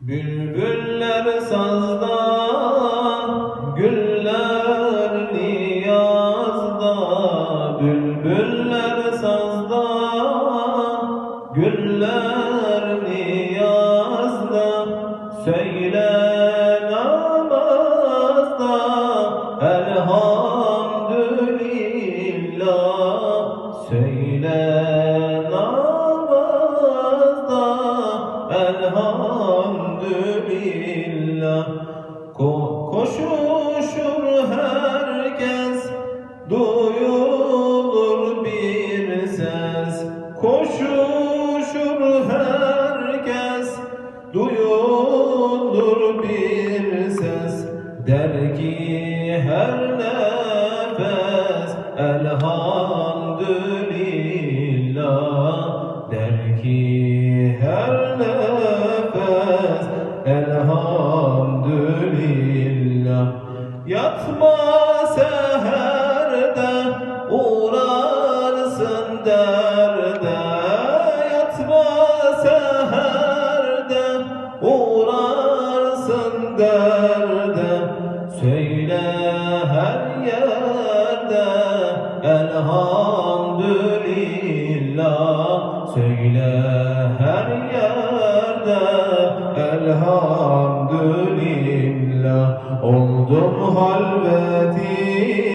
Bülbüller sazda, güller niyazda. Bülbüller sazda, güller niyazda. Söyle namazda, elhamdülillah. Söyle namazda, elhamdülillah. Ko koşuşur herkes, duyulur bir ses. Koşuşur herkes, duyulur bir ses. Der ki her nefes, elhamdülillah. Der ki elhamdülillah. Yatma seherde, uğrarsın derde. Yatma seherde, uğrarsın derde. Söyle her yerde, elhamdülillah. Söyle her yerde, elhamdülillah. Oldum halveti